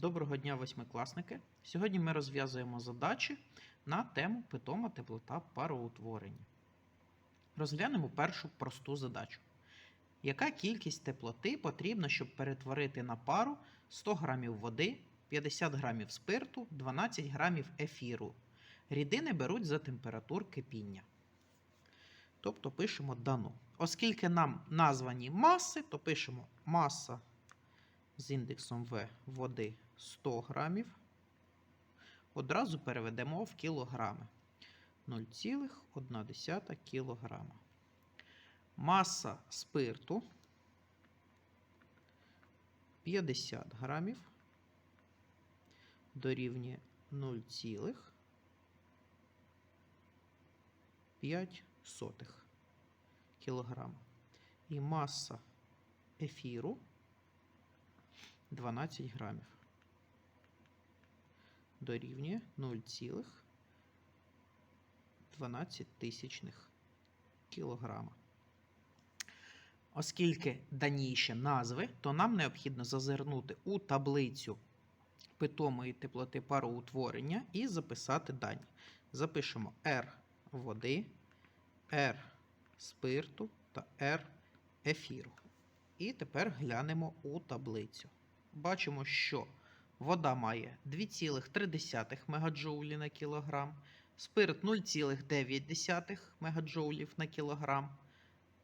Доброго дня, восьмикласники! Сьогодні ми розв'язуємо задачі на тему питома теплота пароутворення. Розглянемо першу просту задачу. Яка кількість теплоти потрібна, щоб перетворити на пару 100 грамів води, 50 грамів спирту, 12 грамів ефіру? Рідини беруть за температур кипіння. Тобто пишемо дану. Оскільки нам названі маси, то пишемо маса з індексом В води 100 грамів. Одразу переведемо в кілограми. 0,1 кілограма. Маса спирту 50 грамів дорівнює 0,5 кілограма. І маса ефіру 12 грамів. Дорівнює 0,12 кілограма. Оскільки даніші назви, то нам необхідно зазирнути у таблицю питомої теплоти пароутворення і записати дані. Запишемо R води, R спирту та R ефіру. І тепер глянемо у таблицю. Бачимо, що вода має 2,3 МДж на кілограм, спирт 0,9 МДж на кілограм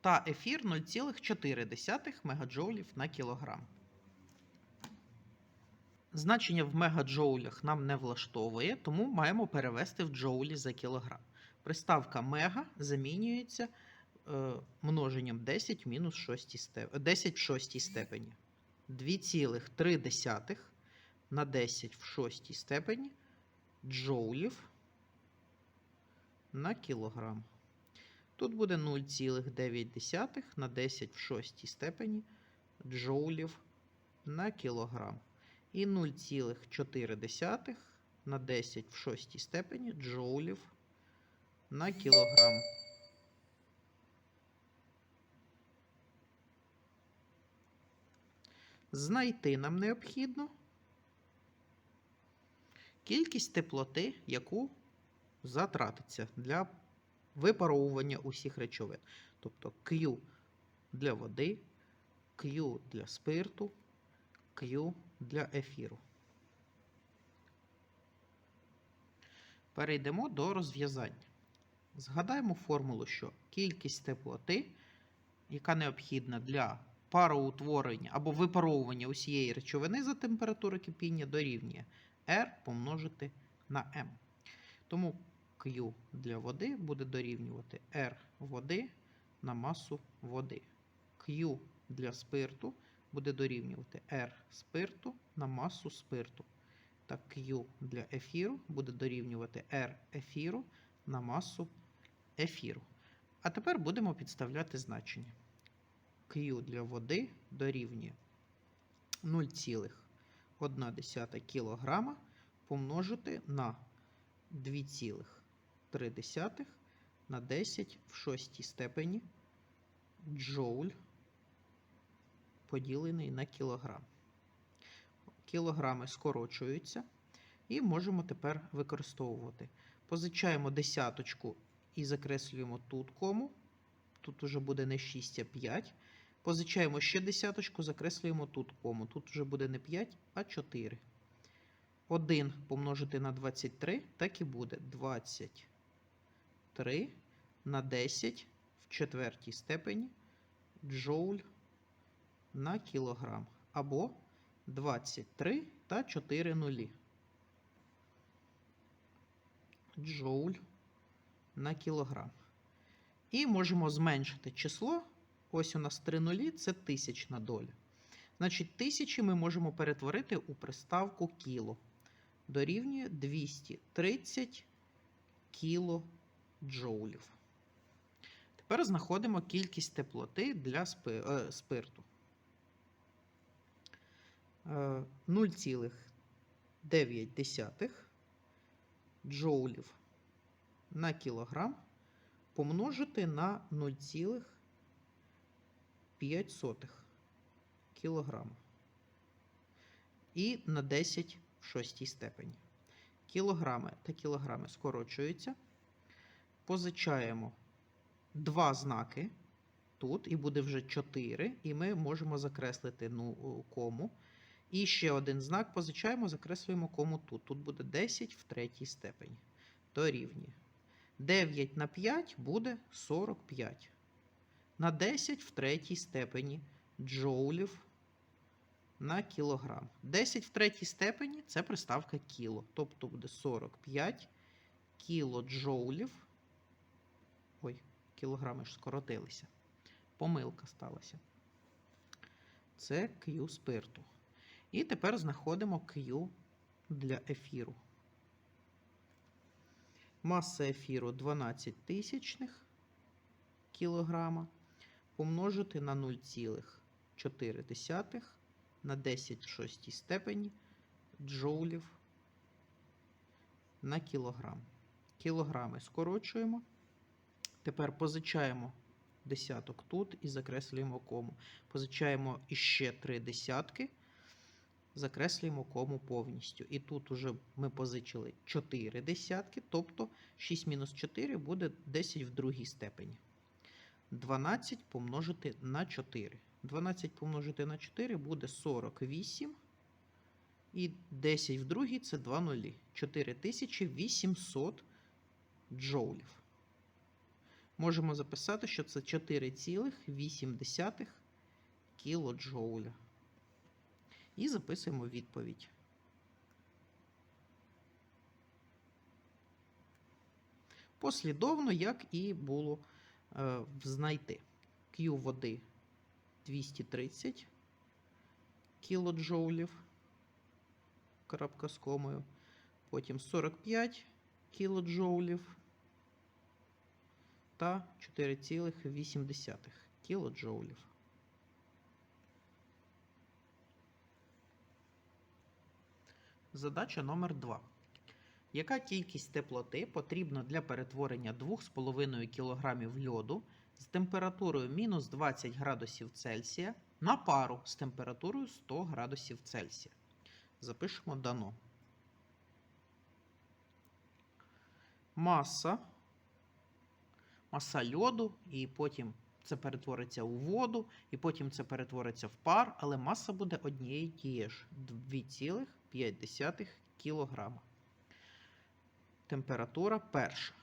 та ефір 0,4 МДж на кілограм. Значення в мегаджоулях нам не влаштовує, тому маємо перевести в джоулі за кілограм. Приставка мега замінюється е, множенням 10 в мінус 6 степ... 10 в 6 степені. 2,3 на 10 в 6 степені джоулів на кілограм. Тут буде 0,9 на 10 в 6 степені джоулів на кілограм. І 0,4 на 10 в 6 степені джоулів на кілограм. Знайти нам необхідно кількість теплоти, яку затратиться для випаровування усіх речовин. Тобто Q для води, Q для спирту, Q для ефіру. Перейдемо до розв'язання. Згадаємо формулу, що кількість теплоти, яка необхідна для пароутворення або випаровування усієї речовини за температури кипіння дорівнює R помножити на M. Тому Q для води буде дорівнювати R води на масу води. Q для спирту буде дорівнювати R спирту на масу спирту. Та Q для ефіру буде дорівнювати R ефіру на масу ефіру. А тепер будемо підставляти значення. Q для води дорівнює 0,1 кг помножити на 2,3 на 10 в 6 степені джоуль поділений на кілограм. Кілограми скорочуються і можемо тепер використовувати. Позичаємо десяточку і закреслюємо тут кому. Тут уже буде не 6, а 5. Позичаємо ще десяточку, закреслюємо тут кому. Тут вже буде не 5, а 4. 1 помножити на 23, так і буде 23 на 10 в четвертій степені джоуль на кілограм. Або 23 та 4 нулі. Джоуль на кілограм. І можемо зменшити число. Ось у нас 3 нулі це тисячна доля. Значить, тисячі ми можемо перетворити у приставку кіло. Дорівнює 230 кілоджоулів. Тепер знаходимо кількість теплоти для е, спирту. Е, 0,9 джоулів на кілограм помножити на 0,5 кілограма. і на 10 в шостій степені. Кілограми та кілограми скорочуються. Позичаємо два знаки тут, і буде вже 4, і ми можемо закреслити ну, кому. І ще один знак позичаємо, закреслюємо кому тут. Тут буде 10 в третій степені. Дорівнює. 9 на 5 буде 45. На 10 в третій степені джоулів на кілограм. 10 в третій степені це приставка кіло. Тобто буде 45 кілоджоулів. Ой, кілограми ж скоротилися. Помилка сталася. Це Q спирту. І тепер знаходимо Q для ефіру. Маса ефіру 12 тисячних кілограма помножити на 0,4 на 10 в шостій степені джоулів на кілограм. Кілограми скорочуємо. Тепер позичаємо десяток тут і закреслюємо кому. Позичаємо іще три десятки, закреслюємо кому повністю. І тут уже ми позичили 4 десятки, тобто 6 мінус 4 буде 10 в другій степені. 12 помножити на 4. 12 помножити на 4 буде 48. І 10 в другій це 2 нулі. 4800 джоулів. Можемо записати, що це 4,8 кілоджоуля. І записуємо відповідь. Послідовно, як і було знайти. Q води 230 кілоджоулів. Крапка з комою. Потім 45 кілоджоулів та 4,8 кілоджоулів. Задача номер 2. Яка кількість теплоти потрібна для перетворення 2,5 кг льоду з температурою мінус 20 градусів Цельсія на пару з температурою 100 градусів Цельсія? Запишемо дано. Маса. Маса льоду, і потім це перетвориться у воду, і потім це перетвориться в пар, але маса буде однієї тієї ж 2,5 кг. Температура перша.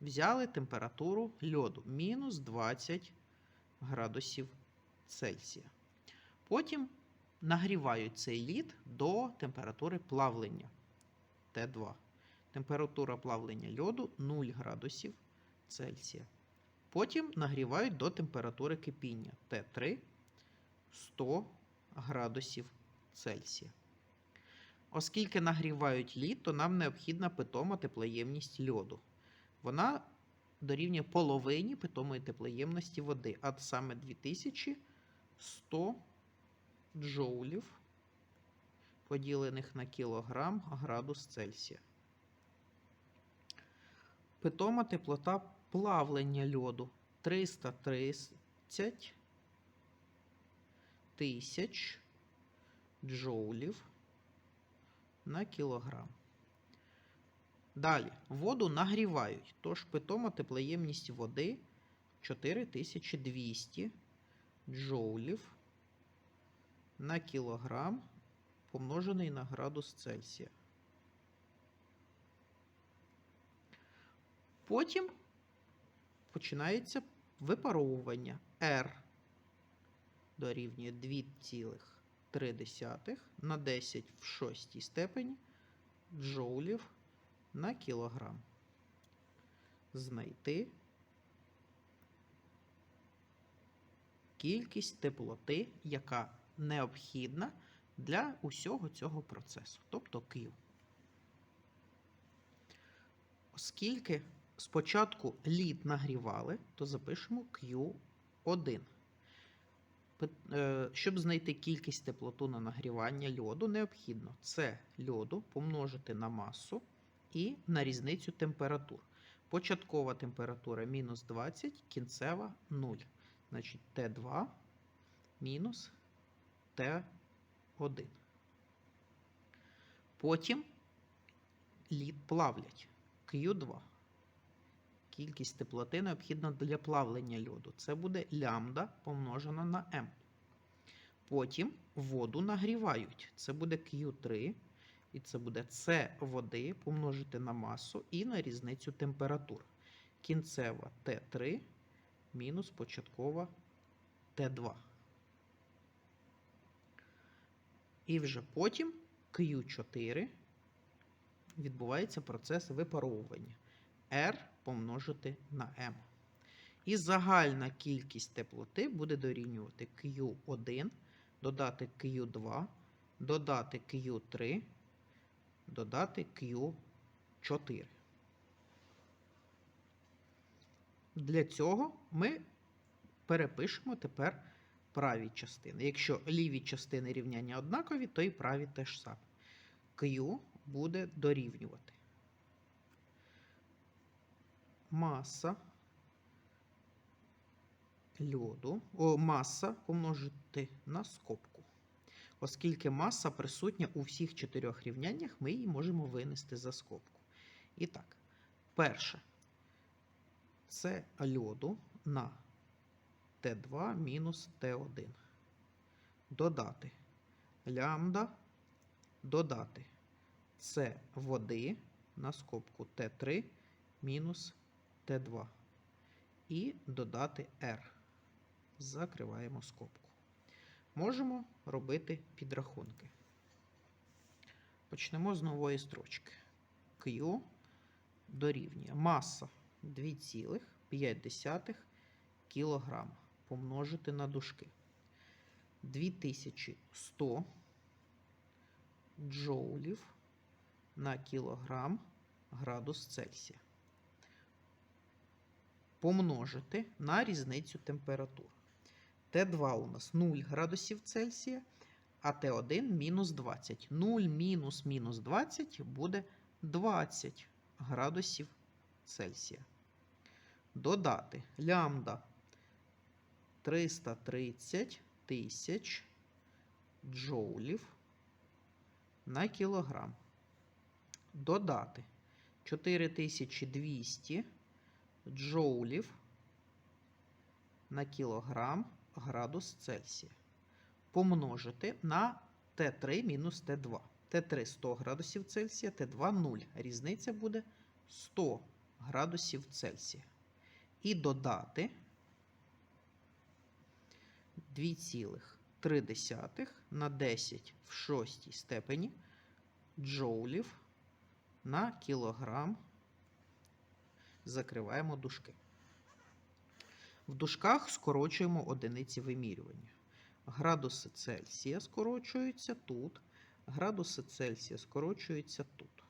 Взяли температуру льоду мінус 20 градусів Цельсія. Потім нагрівають цей лід до температури плавлення Т2. Температура плавлення льоду 0 градусів Цельсія. Потім нагрівають до температури кипіння Т3 100 градусів Цельсія. Оскільки нагрівають лід, то нам необхідна питома теплоємність льоду. Вона дорівнює половині питомої теплоємності води, а саме 2100 джоулів, поділених на кілограм градус Цельсія. Питома теплота плавлення льоду 330 тисяч джоулів на кілограм. Далі воду нагрівають, тож питома теплоємність води 4200 джоулів на кілограм помножений на градус Цельсія. Потім починається випаровування R дорівнює 2,3 на 10 в шостій степені джоулів на кілограм. Знайти кількість теплоти, яка необхідна для усього цього процесу, тобто Q. Оскільки спочатку лід нагрівали, то запишемо Q1. Е, Щоб знайти кількість теплоту на нагрівання льоду, необхідно це льоду помножити на масу і на різницю температур. Початкова температура мінус 20, кінцева 0. Значить, Т2 мінус Т1. Потім лід плавлять. Q2. Кількість теплоти необхідна для плавлення льоду. Це буде лямбда помножена на m. Потім воду нагрівають. Це буде Q3. І це буде С води помножити на масу і на різницю температур. Кінцева Т3 мінус початкова Т2. І вже потім Q4 відбувається процес випаровування. R помножити на M. І загальна кількість теплоти буде дорівнювати Q1, додати Q2, додати Q3, додати Q4. Для цього ми перепишемо тепер праві частини. Якщо ліві частини рівняння однакові, то і праві теж саме. Q буде дорівнювати. Маса льоду, о, маса помножити на скобку. Оскільки маса присутня у всіх чотирьох рівняннях, ми її можемо винести за скобку. І так, перше. Це льоду на Т2 мінус Т1. Додати лямбда, додати С води на скобку Т3 мінус Т2. І додати R. Закриваємо скобку. Можемо робити підрахунки. Почнемо з нової строчки. Q дорівнює маса 2,5 кг помножити на дужки. 2100 джоулів на кілограм градус Цельсія. Помножити на різницю температур. Т2 у нас 0 градусів Цельсія, а Т1 мінус 20. 0 мінус мінус 20 буде 20 градусів Цельсія. Додати лямбда 330 тисяч джоулів на кілограм. Додати 4200 джоулів на кілограм градус Цельсія. Помножити на Т3 мінус Т2. Т3 100 градусів Цельсія, Т2 0. Різниця буде 100 градусів Цельсія. І додати 2,3 на 10 в шостій степені джоулів на кілограм. Закриваємо дужки. В дужках скорочуємо одиниці вимірювання. Градуси Цельсія скорочуються тут, градуси Цельсія скорочуються тут.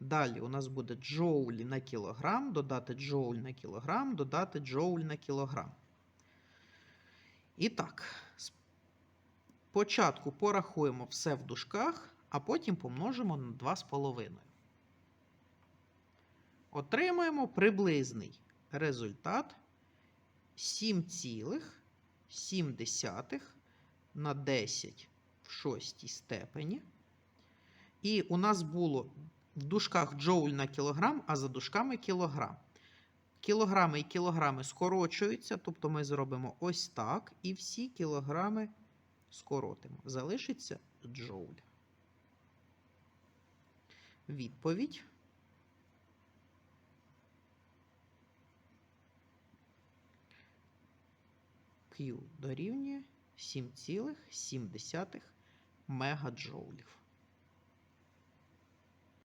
Далі у нас буде джоулі на кілограм, додати джоуль на кілограм, додати джоуль на кілограм. І так, спочатку порахуємо все в дужках, а потім помножимо на 2,5. Отримаємо приблизний результат 7,7 на 10 в шостій степені. І у нас було в дужках джоуль на кілограм, а за дужками кілограм. Кілограми і кілограми скорочуються, тобто ми зробимо ось так, і всі кілограми скоротимо. Залишиться джоуль. Відповідь. Q дорівнює 7,7 мегаджоулів.